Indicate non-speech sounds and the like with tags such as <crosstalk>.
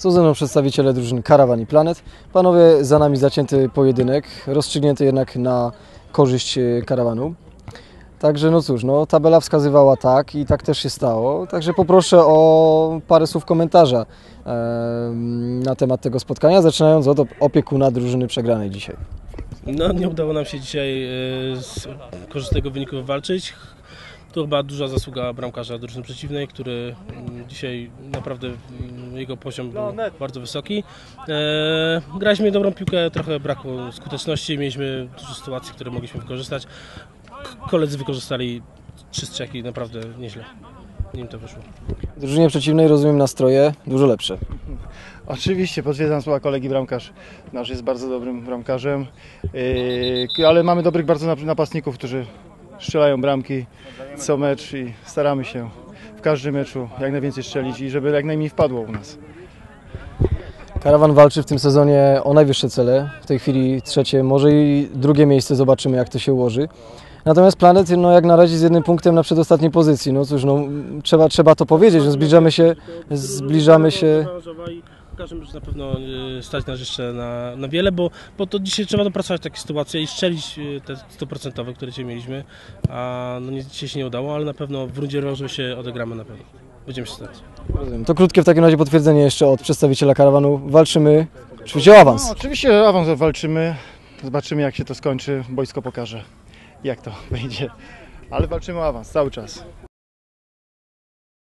Są ze mną przedstawiciele drużyn Karawan i Planet. Panowie, za nami zacięty pojedynek, rozstrzygnięty jednak na korzyść e, Karawanu. Także no cóż, no, tabela wskazywała tak i tak też się stało. Także poproszę o parę słów komentarza em, na temat tego spotkania, zaczynając od op- opiekuna drużyny przegranej dzisiaj. No, nie udało nam się dzisiaj e, z korzystnego wyniku wywalczyć. To chyba duża zasługa bramkarza drużyny przeciwnej, który mm, dzisiaj naprawdę mm, jego poziom był bardzo wysoki. E, graliśmy dobrą piłkę, trochę brakło skuteczności, mieliśmy dużo sytuacji, które mogliśmy wykorzystać. Koledzy wykorzystali trzy strzeki naprawdę nieźle. Nim to wyszło. W drużynie przeciwnej rozumiem nastroje dużo lepsze. <laughs> Oczywiście, potwierdzam słowa kolegi bramkarz. Nasz jest bardzo dobrym bramkarzem, Yy, ale mamy dobrych bardzo nap- napastników, którzy strzelają bramki co mecz i staramy się w każdym meczu jak najwięcej strzelić i żeby jak najmniej wpadło u nas. Karawan walczy w tym sezonie o najwyższe cele. W tej chwili trzecie, może i drugie miejsce, zobaczymy jak to się ułoży. Natomiast Planet, no jak na razie z jednym punktem na przedostatniej pozycji. No cóż, no, trzeba, trzeba to powiedzieć, no, zbliżamy się, zbliżamy się. Pokażę, że na pewno y, stać nas jeszcze na, na wiele, bo, bo to dzisiaj trzeba dopracować takie sytuacje i strzelić y, te 100%, które dzisiaj mieliśmy. A no nie, dzisiaj się nie udało, ale na pewno w rundzie rewanżowej się odegramy na pewno. Będziemy się starać. Rozumiem. To krótkie w takim razie potwierdzenie jeszcze od przedstawiciela Karawanu. Walczymy oczywiście o awans. No, oczywiście awans walczymy, zobaczymy jak się to skończy, boisko pokaże jak to <laughs> wyjdzie, ale walczymy o awans cały czas.